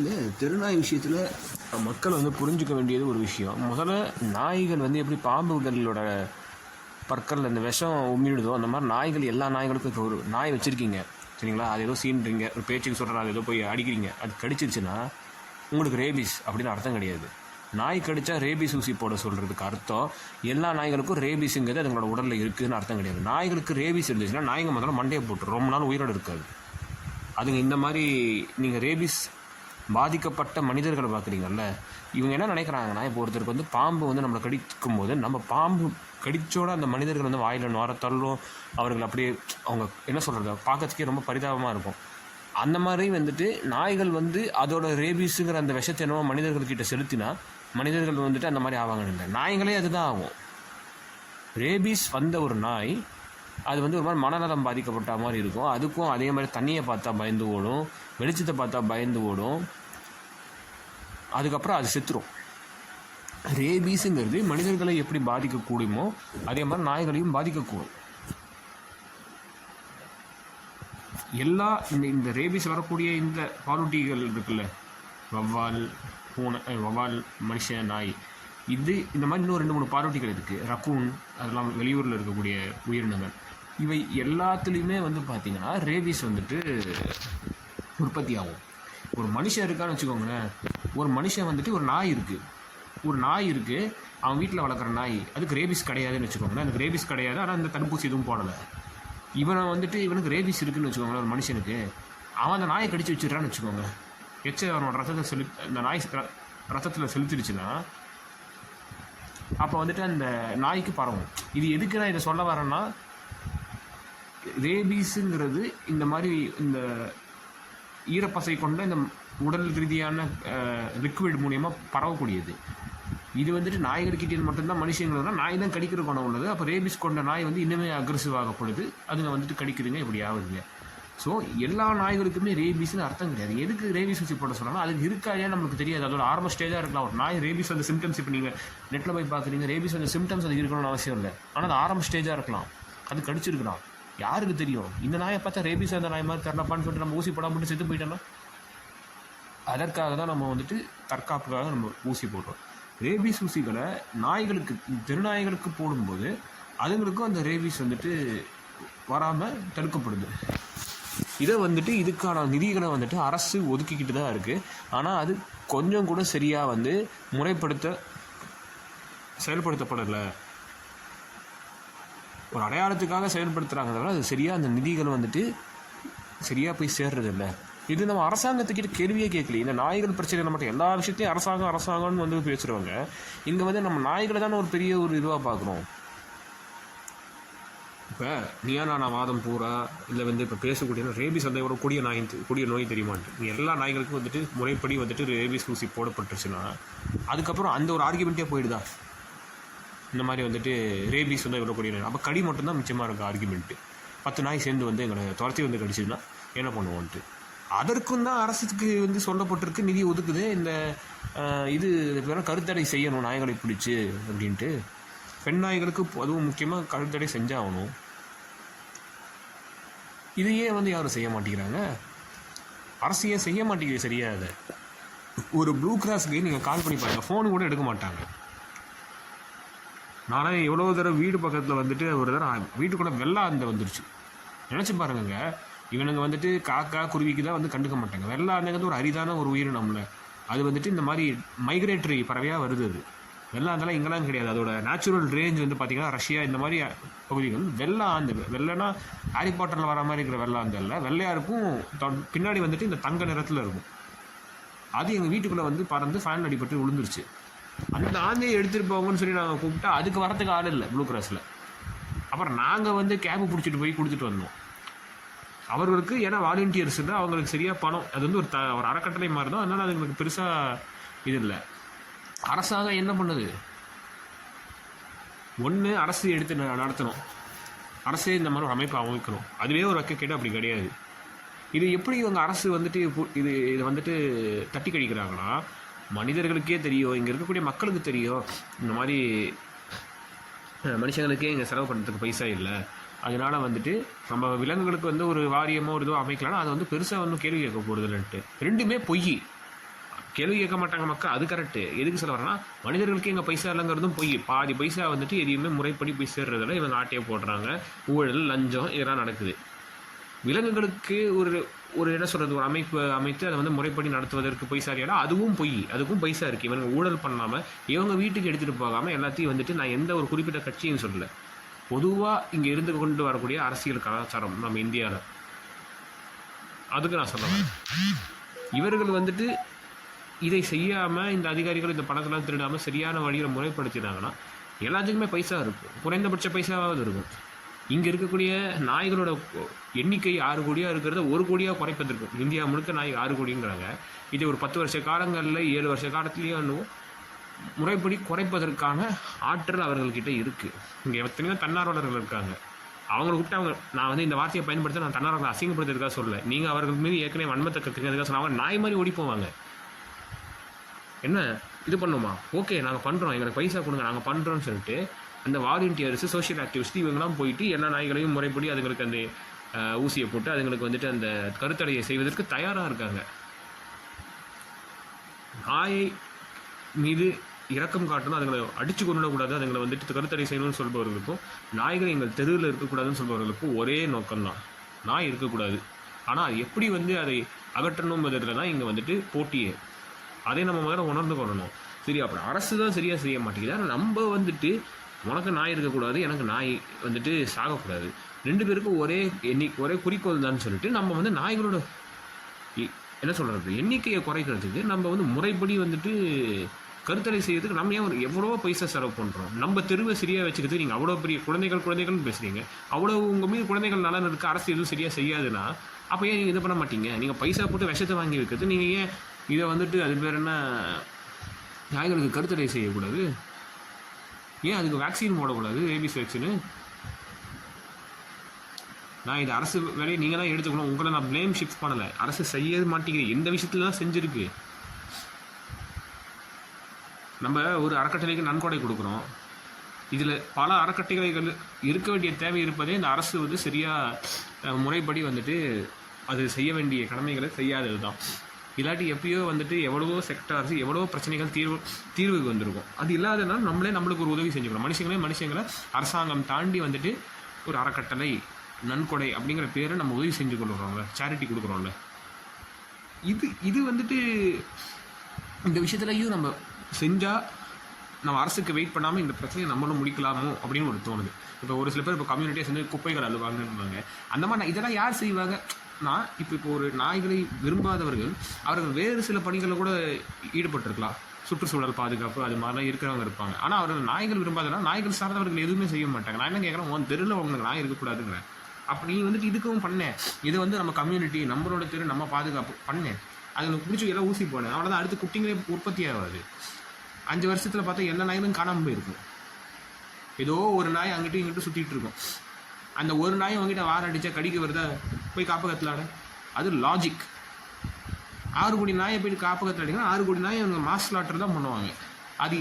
இந்த தெருநாய் விஷயத்தில் மக்கள் வந்து புரிஞ்சுக்க வேண்டியது ஒரு விஷயம். முதல்ல நாய்கள் வந்து எப்படி பாம்புகளோட பற்கள் அந்த விஷம் உமிழுதோ அந்த மாதிரி நாய்கள் எல்லா நாய்களுக்கும் இப்போ ஒரு நாய் வச்சுருக்கீங்க. சரிங்களா? அது ஏதோ சீன்றீங்க ஒரு பேச்சுக்கு சொல்கிற அது ஏதோ போய் அடிக்கிறீங்க. அது கடிச்சிருச்சுன்னா உங்களுக்கு ரேபிஸ் அப்படின்னு அர்த்தம் கிடையாது. நாய் கடித்தா ரேபிஸ் ஊசி போட சொல்கிறதுக்கு அர்த்தம். எல்லா நாய்களுக்கும் ரேபிஸுங்கிறது அதுங்களோட உடலில் இருக்குதுன்னு அர்த்தம் கிடையாது. நாய்களுக்கு ரேபிஸ் இருந்துச்சுன்னா நாய்ங்க முதல்ல மண்டையை போட்டு ரொம்ப நாள் உயிரோடு இருக்காது. அதுங்க இந்த மாதிரி நீங்கள் ரேபிஸ் பாதிக்கப்பட்ட மனிதர்களை பார்க்குறீங்கல்ல இவங்க என்ன நினைக்கிறாங்கன்னா இப்போ ஒருத்தருக்கு வந்து பாம்பு வந்து நம்மளை கடிக்கும் போது நம்ம பாம்பு கடிச்சோட அந்த மனிதர்கள் வந்து வாயில் நுர தள்ளும் அவர்கள் அப்படியே அவங்க என்ன சொல்கிறது பார்க்கறதுக்கே ரொம்ப பரிதாபமாக இருக்கும். அந்த மாதிரி வந்துட்டு நாய்கள் வந்து அதோட ரேபீஸுங்கிற அந்த விஷத்தை என்னவோ மனிதர்கள்கிட்ட செலுத்தினா மனிதர்கள் வந்துட்டு அந்த மாதிரி ஆவாங்கன்னு இல்லை. நாய்களே அதுதான் ஆகும். ரேபீஸ் வந்த ஒரு நாய் அது வந்து ஒரு மாதிரி மனநலம் பாதிக்கப்பட்ட மாதிரி இருக்கும். அதுக்கும் அதே மாதிரி தண்ணியை பார்த்தா பயந்து ஓடும். வெளிச்சத்தை பார்த்தா பயந்து ஓடும். அதுக்கப்புறம் அது செத்துரும். ரேபீஸுங்கிறது மனிதர்களை எப்படி பாதிக்கக்கூடியமோ அதே மாதிரி நாய்களையும் பாதிக்கக்கூடும். எல்லா இந்த இந்த ரேபீஸ் வரக்கூடிய இந்த பாலூட்டிகள் இருக்குல்ல வவ்வால் பூனை வவ்வால் மனுஷன் நாய் இது இந்த மாதிரி இன்னும் ரெண்டு மூணு பாலூட்டிகள் இருக்குது ரக்கூன் அதெல்லாம் வெளியூரில் இருக்கக்கூடிய உயிரினங்கள். இவை எல்லாத்துலேயுமே வந்து பார்த்திங்கன்னா ரேபீஸ் வந்துட்டு உற்பத்தி ஆகும். ஒரு மனுஷன் இருக்கான்னு வச்சுக்கோங்களேன் ஒரு மனுஷன் வந்துட்டு ஒரு நாய் இருக்குது ஒரு நாய் இருக்குது அவன் வீட்டில் வளர்க்குற நாய். அதுக்கு ரேபிஸ் கிடையாதுன்னு வச்சுக்கோங்களேன். அதுக்கு ரேபிஸ் கிடையாது ஆனால் அந்த தடுப்பூசி எதுவும் போடலை. இவனை வந்துட்டு இவனுக்கு ரேபிஸ் இருக்குன்னு வச்சுக்கோங்களேன் ஒரு மனுஷனுக்கு. அவன் அந்த நாயை கடிச்சு வச்சுட்றான்னு வச்சுக்கோங்க எச்ச அவனோட ரத்தத்தை செலு அந்த நாய் ரசத்தில் ரத்தத்தில் செலுத்திடுச்சுன்னா அப்போ வந்துட்டு அந்த நாய்க்கு பரவும். இது எதுக்கு நான் இதை சொல்ல வரேன்னா ரேபீஸுங்கிறது இந்த மாதிரி இந்த ஈரப்பசை கொண்ட இந்த உடல் ரீதியான லிக்விட் மூலியமாக பரவக்கூடியது. இது வந்துட்டு நாய்கள்கிட்ட மட்டும்தான் மனுஷங்களோட நாய் தான் கடிக்கிற குணம் உள்ளது. அப்போ ரேபிஸ் கொண்ட நாய் வந்து இன்னுமே அக்ரெசிவ் ஆகப்படுது. அதுங்க வந்துட்டு கடிக்கிறீங்க இப்படி ஆகுதுங்க. ஸோ எல்லா நாய்களுக்குமே ரேபிஸ்னு அர்த்தம் கிடையாது. எதுக்கு ரேபிஸ் வச்சு போட சொல்லலாம் அதுக்கு இருக்கா நமக்கு நம்மளுக்கு தெரியாது. அதோட ஆரம்ப ஸ்டேஜாக இருக்கலாம். ஒரு நாய் ரேபிஸ் வந்த சிம்டம்ஸ் இப்போ நீங்கள் நெட்டில் போய் பார்க்குறீங்க. ரேபிஸ் வந்த சிம்டம்ஸ் அது இருக்கணும்னு அவசியம் இல்லை. ஆனால் அது ஆரம்ப ஸ்டேஜாக இருக்கலாம். அது கடிச்சிருக்கலாம். யாருக்கு தெரியும்? இந்த நாயை பார்த்தா ரேபிஸ் அந்த நாய் மாதிரி தரப்பான்னு சொல்லிட்டு நம்ம ஊசி போடாம மட்டும் செத்து போயிட்டோம்னா? அதற்காக தான் நம்ம வந்துட்டு தற்காப்புக்காக நம்ம ஊசி போடுறோம். ரேபீஸ் ஊசிகளை நாய்களுக்கு திருநாய்களுக்கு போடும்போது அதுங்களுக்கும் அந்த ரேபீஸ் வந்துட்டு வராமல் தடுக்கப்படுது. இதை வந்துட்டு இதுக்கான நிதிகளை வந்துட்டு அரசு ஒதுக்கிக்கிட்டு தான் இருக்குது ஆனால் அது கொஞ்சம் கூட சரியாக வந்து முறைப்படுத்த செயல்படுத்தப்படலை. ஒரு அடையாளத்துக்காக செயல்படுத்துகிறாங்க தவிர அது சரியாக அந்த நிதிகள் வந்துட்டு சரியாக போய் சேர்றதில்ல. இது நம்ம அரசாங்கத்துக்கிட்ட கேள்வியே கேட்கல இந்த நாய்கள் பிரச்சனை மட்டும் எல்லா விஷயத்தையும் அரசாங்கம் அரசாங்கம்னு வந்து பேசுகிறவங்க இங்கே வந்து நம்ம நாய்களை தானே ஒரு பெரிய ஒரு இதுவாக பார்க்குறோம் இப்போ நீயா நான் வாதம் பூரா இல்லை வந்து இப்போ பேசக்கூடிய ரேபிஸ் சந்தையோட ஒரு கொடிய நாய் கொடிய நோய் தெரியுமான்ட்டு. நீ எல்லா நாய்களுக்கும் வந்துட்டு முறைப்படி வந்துட்டு ரேபிஸ் ஊசி போடப்பட்டுருச்சுன்னா அதுக்கப்புறம் அந்த ஒரு ஆர்குமெண்ட்டே போயிடுதா? இந்த மாதிரி வந்துட்டு ரேபீஸ் வந்து விடக்கூடிய கொடிய நோய் அப்போ கடி மட்டும்தான் மிச்சமாக இருக்கும் ஆர்குமெண்ட்டு பத்து நாய் சேர்ந்து வந்து எங்களை துரத்தி வந்து கடிச்சதுன்னா என்ன பண்ணுவோன்ட்டு. அதற்கும் தான் அரசுக்கு வந்து சொல்லப்பட்டிருக்கு நிதி ஒதுக்குது. இந்த இது பேர கருத்தடை செய்யணும் நாய்களை பிடிச்சி அப்படின்ட்டு. பெண் நாய்களுக்கு அதுவும் முக்கியமாக கருத்தடை செஞ்சாகணும். இதையே வந்து யாரும் செய்ய மாட்டேங்கிறாங்க? அரசு ஏன் செய்ய மாட்டேங்குது சரியாக அதை? ஒரு ப்ளூ கிராஸ்க்கு நீங்கள் கால் பண்ணி பாருங்கள் ஃபோனு கூட எடுக்க மாட்டாங்க. நானே எவ்வளோ தடவை வீடு பக்கத்தில் வந்துட்டு ஒரு தடவை வீட்டுக்குள்ளே வெள்ளம் அந்த வந்துருச்சு. நினச்சி பாருங்க இவனுங்க வந்துட்டு காக்கா குருவிக்கு தான் வந்து கண்டுக்க மாட்டாங்க. வெள்ளம் அந்தங்கிறது ஒரு அரிதான ஒரு உயிரினம்ல அது வந்துட்டு இந்த மாதிரி மைக்ரேட்டரி பறவையாக வருது அது. வெள்ளம் அதெல்லாம் இங்கெல்லாம் கிடையாது. அதோட நேச்சுரல் ரேஞ்ச் வந்து பார்த்திங்கன்னா ரஷ்யா இந்த மாதிரி பகுதிகள் வெள்ளம் ஆந்து. வெள்ளைனா ஹாரி பாட்டரில் வர மாதிரி இருக்கிற வெள்ளம் அந்த இல்லை. வெள்ளையாக இருக்கும். பின்னாடி வந்துட்டு இந்த தங்க நிறத்தில் இருக்கும். அது எங்கள் வீட்டுக்குள்ளே வந்து பறந்து ஃபேன் அடிபட்டு விழுந்துருச்சு. அந்த ஆந்தையை எடுத்துகிட்டு போங்கன்னு சொல்லி நாங்கள் கூப்பிட்டா அதுக்கு வரத்துக்கு ஆள் இல்லை ப்ளூ கிராஸில் அப்புறம் நாங்கள் வந்து கேபு பிடிச்சிட்டு போய் கொடுத்துட்டு வந்தோம். அவர்களுக்கு ஏன்னா வாலண்டியர்ஸ் தான் அவங்களுக்கு சரியாக பணம். அது வந்து ஒரு த ஒரு அறக்கட்டளை மாதிரி தான் அதனால் அதுங்களுக்கு பெருசாக இது இல்லை. அரசாங்கம் என்ன பண்ணுது? ஒன்று அரசு எடுத்து ந- நடத்தணும். அரசே இந்த மாதிரி ஒரு அமைப்பை அமைக்கணும். அதுவே ஒரு கேட்டு அப்படி கிடையாது. இது எப்படி இவங்க அரசு வந்துட்டு இது இதை வந்துட்டு தட்டி கழிக்கிறாங்கன்னா மனிதர்களுக்கே தெரியும் இங்கே இருக்கக்கூடிய மக்களுக்கு தெரியும். இந்த மாதிரி மனுஷங்களுக்கே இங்கே செலவு பண்ணுறதுக்கு பைசா இல்லை. அதனால் வந்துட்டு நம்ம விலங்குகளுக்கு வந்து ஒரு வாரியமோ ஒரு இதோ அமைக்கலாம்னா அது வந்து பெருசாக வந்து கேள்வி கேட்க போகிறதுலன்ட்டு ரெண்டுமே பொய். கேள்வி கேட்க மாட்டாங்க மக்கள் அது கரெக்டு எதுக்கு சொல்ல வரேன்னா மனிதர்களுக்கு எங்கள் பைசா இல்லைங்கிறதும் பொய். பாதி பைசா வந்துட்டு எதையுமே முறைப்படி போய் சேர்றதில் இவங்க ஆட்டையை போடுறாங்க. ஊழல் லஞ்சம் இதெல்லாம் நடக்குது. விலங்குகளுக்கு ஒரு ஒரு என்ன சொல்கிறது ஒரு அமைப்பு அமைத்து அதை வந்து முறைப்படி நடத்துவதற்கு பைசா இல்லையா அதுவும் பொய். அதுக்கும் பைசா இருக்குது இவங்க ஊழல் பண்ணாமல் இவங்க வீட்டுக்கு எடுத்துகிட்டு போகாமல் எல்லாத்தையும் வந்துட்டு நான் எந்த ஒரு குறிப்பிட்ட கட்சியும் சொல்லலை. பொதுவாக இங்கே இருந்து கொண்டு வரக்கூடிய அரசியல் கலாச்சாரம் நம்ம இந்தியாவில் அதுக்கு நான் சொல்லுவேன் இவர்கள் வந்துட்டு இதை செய்யாமல் இந்த அதிகாரிகள் இந்த பணத்தெல்லாம் திருடாமல் சரியான வழியில் முறைப்படுத்தினாங்கன்னா எல்லாத்துக்குமே பைசா இருக்கும். குறைந்தபட்ச பைசாவாவது இருக்கும். இங்கே இருக்கக்கூடிய நாய்களோட எண்ணிக்கை ஆறு கோடியாக இருக்கிறத ஒரு கோடியாக குறைப்பதற்கு இந்தியா முழுக்க நாய் ஆறு கோடிங்கிறாங்க. இது ஒரு பத்து வருஷ காலங்களில் ஏழு வருஷ காலத்துலேயும் முறைப்படி குறைப்பதற்கான ஆற்றல் அவர்கள்கிட்ட இருக்குது இங்கே எத்தனையோ தன்னார்வலர்கள் இருக்காங்க. அவங்கள கூப்பிட்டு அவங்க நான் வந்து இந்த வார்த்தையை பயன்படுத்த நான் தன்னார்வலை அசிங்கப்படுத்துறதுக்காக சொல்ல நீங்கள் அவர்கள் மீது ஏற்கனவே வன்மத்தை கற்றுக்கிறதுக்காக சொன்னாங்க நாய் மாதிரி ஓடி போவாங்க. என்ன? இது பண்ணுமா? ஓகே நாங்கள் பண்ணுறோம் எங்களுக்கு பைசா கொடுங்க நாங்கள் பண்ணுறோம்னு சொல்லிட்டு அந்த வாலண்டியர்ஸ் சோஷியல் ஆக்டிவிஸ்ட் இவங்கெல்லாம் போயிட்டு எல்லா நாய்களையும் முறைப்படி அதுங்களுக்கு அந்த ஊசியை போட்டு அதுங்களுக்கு வந்துட்டு அந்த கருத்தடையை செய்வதற்கு தயாராக இருக்காங்க. நாயை மீது இறக்கம் காட்டணும் அதுங்களை அடித்து கொண்டுடக்கூடாது அதுங்களை வந்துட்டு கருத்தடை செய்யணும்னு சொல்பவர்களுக்கும் நாய்கள் எங்கள் தெருவில் இருக்கக்கூடாதுன்னு சொல்பவர்களுக்கும் ஒரே நோக்கம்தான். நாய் இருக்கக்கூடாது. ஆனால் அது எப்படி வந்து அதை அகற்றணுங்கிறதுல தான் இங்கே வந்துட்டு போட்டியே. அதை நம்ம முதல்ல உணர்ந்து கொள்ளணும். சரி அப்புறம் அரசு தான் சரியாக செய்ய மாட்டேங்குது. ஆனால் நம்ம வந்துட்டு உனக்கு நாய் இருக்கக்கூடாது எனக்கு நாய் வந்துட்டு சாகக்கூடாது. ரெண்டு பேருக்கும் ஒரே எண்ணி ஒரே குறிக்கோள் தான் சொல்லிட்டு நம்ம வந்து நாய்களோட என்ன சொல்கிறது எண்ணிக்கையை குறைக்கிறதுக்கு நம்ம வந்து முறைப்படி வந்துட்டு கருத்தடை செய்யறதுக்கு நம்ம ஏன் ஒரு எவ்வளோ பைசா செலவு பண்ணுறோம் நம்ம தெருவை சரியாக வச்சுக்கிறது நீங்கள் அவ்வளோ பெரிய குழந்தைகள் குழந்தைகள்னு பேசுகிறீங்க அவ்வளோ உங்கள் மீது குழந்தைகள் நலன் இருக்க அரசு எதுவும் சரியாக செய்யாதுன்னா அப்போ ஏன் நீங்கள் இது பண்ண மாட்டீங்க? நீங்கள் பைசா போட்டு விஷத்தை வாங்கி வைக்கிறது நீங்கள் ஏன் இதை வந்துட்டு அது பேர் என்ன நாய்களுக்கு கருத்தடை செய்யக்கூடாது? ஏன் அதுக்கு வேக்சின் போடக்கூடாது? ரேபிஸ் வேக்சினு நான் இது அரசு வேலையை நீங்கள் தான் எடுத்துக்கணும். உங்களை நான் ப்ளேம் ஷிஃப்ட் பண்ணலை. அரசு செய்ய மாட்டேங்குது. எந்த விஷயத்துல தான் செஞ்சுருக்கு. நம்ம ஒரு அறக்கட்டளைக்கு நன்கொடை கொடுக்குறோம். இதில் பல அறக்கட்டளைகள் இருக்க வேண்டிய தேவை இருப்பதே இந்த அரசு வந்து சரியாக முறைப்படி வந்துட்டு அது செய்ய வேண்டிய கடமைகளை செய்யாதது தான் இல்லாட்டி எப்பயோ வந்துட்டு எவ்வளவோ செக்டார்ஸ் எவ்வளவோ பிரச்சனைகள் தீர்வு தீர்வுக்கு வந்திருக்கும். அது இல்லாதனால நம்மளே நம்மளுக்கு ஒரு உதவி செஞ்சுக்கணும் மனுஷங்களே மனுஷங்களை அரசாங்கம் தாண்டி வந்துட்டு ஒரு அறக்கட்டளை நன்கொடை அப்படிங்கிற பேரை நம்ம உதவி செஞ்சு கொடுக்குறோம்ல சேரிட்டி கொடுக்குறோம்ல. இது இது வந்துட்டு இந்த விஷயத்துலையும் நம்ம செஞ்சால் நம்ம அரசுக்கு வெயிட் பண்ணாமல் இந்த பிரச்சனையை நம்மளும் முடிக்கலாமோ அப்படின்னு ஒரு தோணுது. இப்போ ஒரு சில பேர் இப்போ கம்யூனிட்டியாக சேர்ந்து குப்பைகள் அழுவாங்கன்னு அந்த மாதிரி இதெல்லாம் யார் செய்வாங்க? நான் இப்போ இப்போ ஒரு நாய்களை விரும்பாதவர்கள் அவர்கள் வேறு சில பணிகளில் கூட ஈடுபட்டிருக்கலாம். சுற்றுச்சூழல் பாதுகாப்பு அது மாதிரிலாம் இருக்கிறவங்க இருப்பாங்க. ஆனால் அவர்கள் நாய்கள் விரும்பாதனா நாய்கள் சார்ந்தவர்கள் எதுவுமே செய்ய மாட்டாங்க. நான் என்ன கேட்குறேன் உன் தெருவில் உங்களுக்கு நாய் இருக்கக்கூடாதுங்கிறேன். அப்போ நீ வந்துட்டு இதுக்கும் பண்ணேன் இது வந்து நம்ம கம்யூனிட்டி நம்மளோட தெரு நம்ம பாதுகாப்பு பண்ணேன் அது எனக்கு பிடிச்சி எல்லாம் ஊசி போனேன் அவ்வளோதான் அடுத்து குட்டிங்களே உற்பத்தி ஆகாது. அஞ்சு வருஷத்தில் பார்த்தா எல்லா நாய்களும் காணாமல் போயிருக்கும். ஏதோ ஒரு நாய் அங்கிட்டும் இங்கிட்டும் சுற்றிட்டு இருக்கும். அந்த ஒரு நாய் அவங்ககிட்ட வார அடித்தா கடிக்க வருதா? போய் காப்பகத்தில் ஆட அது லாஜிக் ஆறு கோடி நாயை போயிட்டு காப்பகத்தில் ஆடிங்கன்னா ஆறு கோடி நாயை அவங்க மாஸ் லாட்டர் தான் பண்ணுவாங்க. அது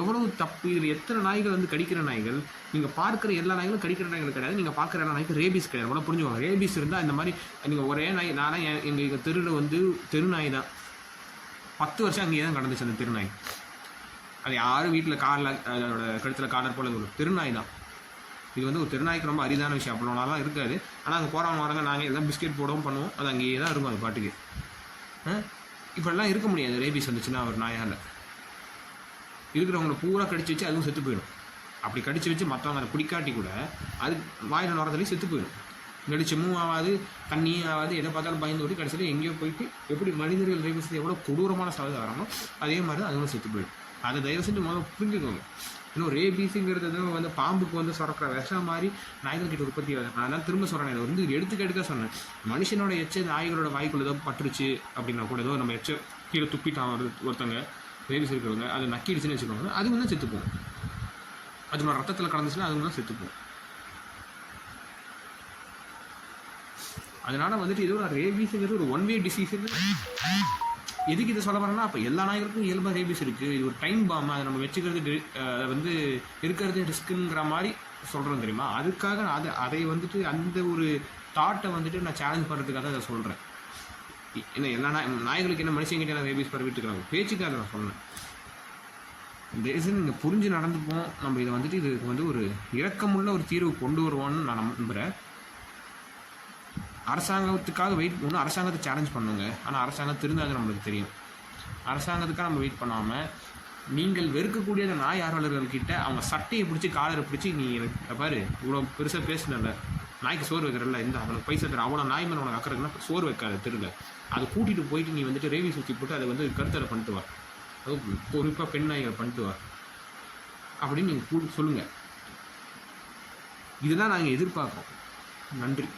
எவ்வளவு தப்பு? இதில் எத்தனை நாய்கள் வந்து கடிக்கிற நாய்கள்? நீங்கள் பார்க்குற எல்லா நாய்களும் கடிக்கிற நாய்கள் கிடையாது. நீங்கள் பார்க்குற எல்லா நாய்க்கும் ரேபிஸ் கிடையாது. கூட புரிஞ்சுக்கோங்க. ரேபிஸ் இருந்தால் இந்த மாதிரி நீங்கள் ஒரே நாய் நானும் எங்கள் எங்கள் தெருவில் வந்து தெரு நாய் தான். பத்து வருஷம் அங்கேயே தான் கடந்துச்சு அந்த திருநாய் அது யாரும் வீட்டில் காரில் அதோட கழுத்தில் காலர் போல ஒரு தெருநாய் தான். இது வந்து ஒரு திருநாய்க்கு ரொம்ப அரிதான விஷயம். அப்படின்னாலாம் இருக்காது. ஆனால் அங்கே போகிறவங்க வரங்க நாங்கள் எல்லாம் பிஸ்கெட் போடவும் பண்ணுவோம். அது அங்கேயே தான் இருக்கும் அது பாட்டுக்கு. இப்படிலாம் இருக்க முடியாது. ரேபிஸ் வந்துச்சுன்னா ஒரு நாயால். இருக்கிறவங்கள பூரா கடிச்சு வச்சு அதுவும் செத்து போயிடும். அப்படி கடிச்சு வச்சு மற்றவங்க அதை பிடிக்காட்டி கூட அது வாயில் நோரத்துலேயும் செத்து போயிடும். கடிச்சு ஆகாது தண்ணியும் ஆகாது எதை பார்த்தாலும் பயந்து ஓடி கடைசியில் எங்கேயோ போயிட்டு எப்படி மனிதர்கள் ரேபிஸ் எவ்வளோ கொடூரமான சவதை வராமோ அதே மாதிரி அதுவும் செத்து போயிடும். அதை தயவு செஞ்சு முதல்ல புரிஞ்சுக்கோங்க. இன்னும் ரேபீஸுங்கிறது வந்து வந்து பாம்புக்கு வந்து சுரக்கிற விஷம் மாதிரி நாய்கள் கிட்ட உற்பத்தி ஆகுது. நான் தான் திரும்ப சொல்கிறேன் இதை வந்து எடுத்துக்கெடுக்க சொன்னேன். மனுஷனோட எச்ச நாய்களோட வாய்க்குள்ள ஏதோ பட்டுருச்சு அப்படின்னா கூட ஏதோ நம்ம எச்ச கீழே துப்பிட்டான் ஒரு ஒருத்தங்க ரேபிஸ் இருக்கிறவங்க அதை நக்கிடுச்சுன்னு வச்சுக்கோங்க. அது வந்து செத்துப்போம். அதனோட ரத்தத்தில் கலந்துச்சுன்னா அது வந்து செத்துப்போம். போகும் அதனால வந்துட்டு இது ஒரு ரேபீஸுங்கிறது ஒரு ஒன் வே டிசீஸ் எதுக்கு இதை சொல்ல வரேன்னா அப்போ எல்லா நாய்களுக்கும் இயல்பாக ரேபிஸ் இருக்குது இது ஒரு டைம் பாம் அதை நம்ம வச்சுக்கிறது டி- வந்து இருக்கிறது ரிஸ்க்குங்கிற மாதிரி சொல்கிறோம் தெரியுமா? அதுக்காக நான் அதை அதை வந்துட்டு அந்த ஒரு தாட்டை வந்துட்டு நான் சேலஞ்ச் பண்ணுறதுக்காக அதை சொல்கிறேன் என்ன எல்லா நாய் நாய்களுக்கு என்ன மனுஷங்கிட்ட நான் ரேபிஸ் பரவிட்டு இருக்கிறாங்க பேச்சுக்காக நான் சொன்னேன். தயவுசெய்து நீங்கள் புரிஞ்சு நடந்துப்போம். நம்ம இதை வந்துட்டு இதுக்கு வந்து ஒரு இரக்கமுள்ள ஒரு தீர்வு கொண்டு வருவோம்னு நான் நம்புகிறேன் அரசாங்கத்துக்காக வெயிட் ஒன்றும் அரசாங்கத்தை சேலஞ்ச் பண்ணுங்க. ஆனால் அரசாங்கம் திருந்தாது நம்மளுக்கு தெரியும். அரசாங்கத்துக்காக நம்ம வெயிட் பண்ணாமல் நீங்கள் வெறுக்கக்கூடிய அந்த நாய் ஆர்வலர்கள்கிட்ட அவங்க சட்டையை பிடிச்சி காலரை பிடிச்சி நீ எனக்கு பாரு இவ்வளோ பெருசாக பேசினல நாய்க்கு சோறு வைக்கிறல்ல இந்த அவனுக்கு பைசா தர அவ்வளோ நாய் மேலே உனக்கு அக்கறைக்குன்னா சோறு வைக்காத தெருல அதை கூட்டிகிட்டு போயிட்டு நீ வந்துட்டு ரேவி சுற்றி போட்டு அதை வந்து கருத்தரை பண்ணிட்டு வா. அது குறிப்பாக பெண் நாய்களை பண்ணிட்டு வா. அப்படின்னு நீங்கள் சொல்லுங்கள் இதுதான் நாங்கள் எதிர்பார்க்குறோம். நன்றி.